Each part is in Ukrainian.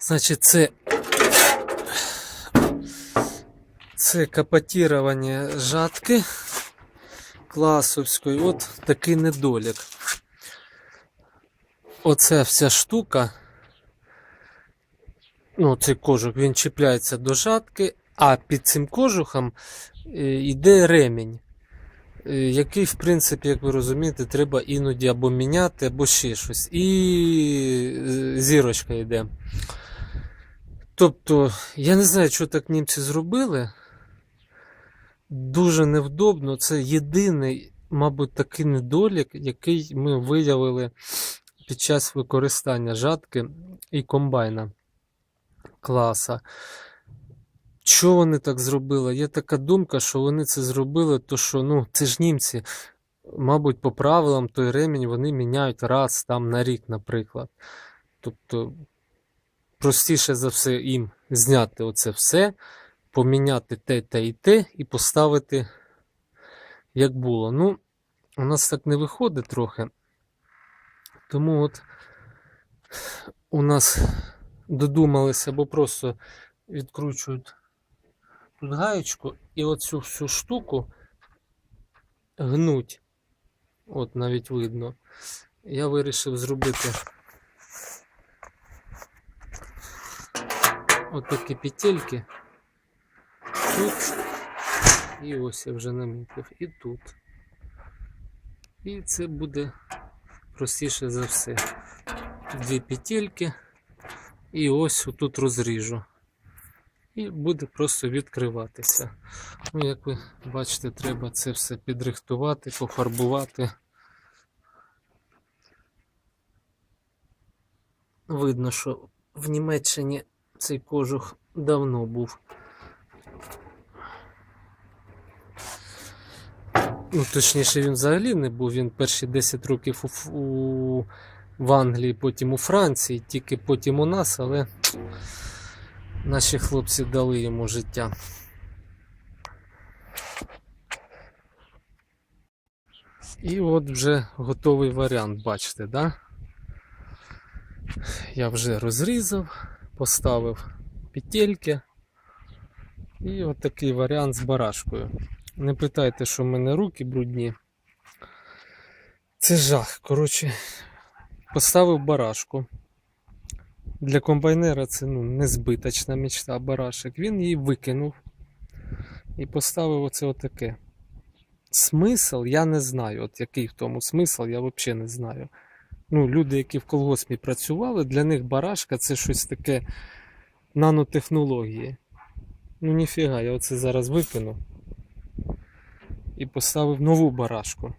Значить, це. Це капотірування жатки класовської. От такий недолік. Оця вся штука. Ну, цей кожух він чіпляється до жатки, а під цим кожухом е, йде ремінь, е, який, в принципі, як ви розумієте, треба іноді або міняти, або ще щось. І е, зірочка йде. Тобто, я не знаю, що так німці зробили. Дуже невдобно. Це єдиний, мабуть, такий недолік, який ми виявили під час використання жатки і комбайна класа. Що вони так зробили? Є така думка, що вони це зробили, то що ну, це ж німці, мабуть, по правилам той ремінь вони міняють раз там на рік, наприклад. Тобто, простіше за все їм зняти оце все, поміняти те, те і те, і поставити, як було. Ну, у нас так не виходить трохи. Тому от у нас додумалися, або просто відкручують тут гаєчку і оцю всю штуку гнуть. От навіть видно. Я вирішив зробити отакі петельки. Тут. І ось я вже намітив. І тут. І це буде простіше за все. Дві петельки. І ось тут розріжу. І буде просто відкриватися. Ну, як ви бачите, треба це все підрихтувати, пофарбувати. Видно, що в Німеччині цей кожух давно був. Ну, точніше, він взагалі не був. Він перші 10 років у, у, в Англії, потім у Франції, тільки потім у нас, але наші хлопці дали йому життя. І от вже готовий варіант, бачите, да? Я вже розрізав, поставив петельки. І от такий варіант з барашкою. Не питайте, що в мене руки брудні. Це жах. Коротше, поставив барашку. Для комбайнера це ну, незбиточна мечта барашек. Він її викинув і поставив оце отаке. Смисл я не знаю. От який в тому смисл, я взагалі не знаю. Ну, люди, які в колгоспі працювали, для них барашка це щось таке нанотехнології. Ну ніфіга, я оце зараз викину і поставив нову барашку.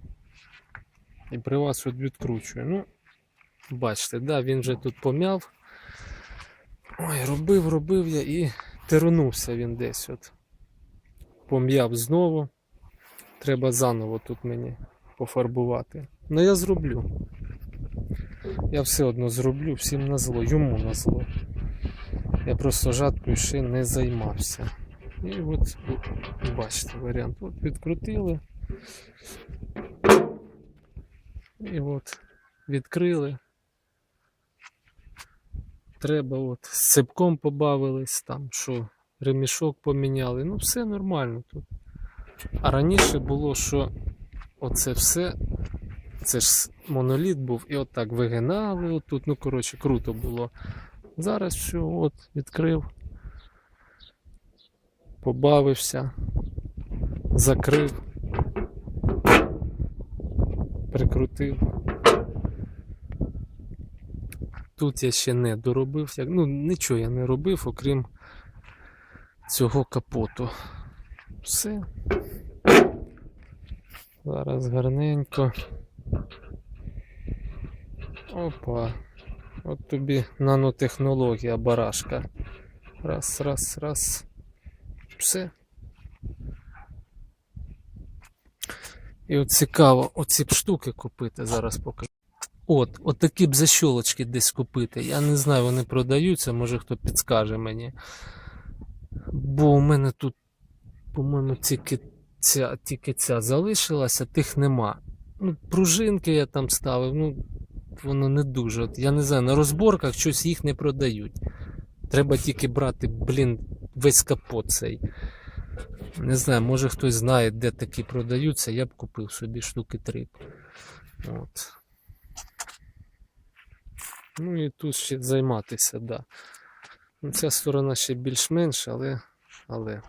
І при вас от відкручую. Ну, бачите, да, він вже тут пом'яв. Ой, робив, робив я і тернувся він десь от. Пом'яв знову. Треба заново тут мені пофарбувати. Ну я зроблю. Я все одно зроблю, всім на зло, йому на зло. Я просто жаткою ще не займався. І от бачите варіант. От відкрутили. І от відкрили. Треба от з цепком побавились, там що ремішок поміняли. Ну все нормально тут. А раніше було, що оце все, це ж моноліт був, і отак вигинали отут. Ну, коротше, круто було. Зараз все, от, відкрив, побавився, закрив, прикрутив. Тут я ще не доробив, ну нічого я не робив, окрім цього капоту. Все. Зараз гарненько. Опа. От тобі нанотехнологія барашка. Раз, раз, раз. Все. І от цікаво, оці б штуки купити, зараз покажу. От, от такі б защолочки десь купити. Я не знаю, вони продаються, може хто підскаже мені. Бо у мене тут, по-моєму, тільки ця, тільки ця залишилася, тих нема. Ну, пружинки я там ставив, ну, воно не дуже. От, я не знаю, на розборках щось їх не продають. Треба тільки брати, блін, весь капот цей. Не знаю, може хтось знає, де такі продаються, я б купив собі штуки три. От. Ну і тут ще займатися, так. Да. Ну, Ця сторона ще більш-менш, але, але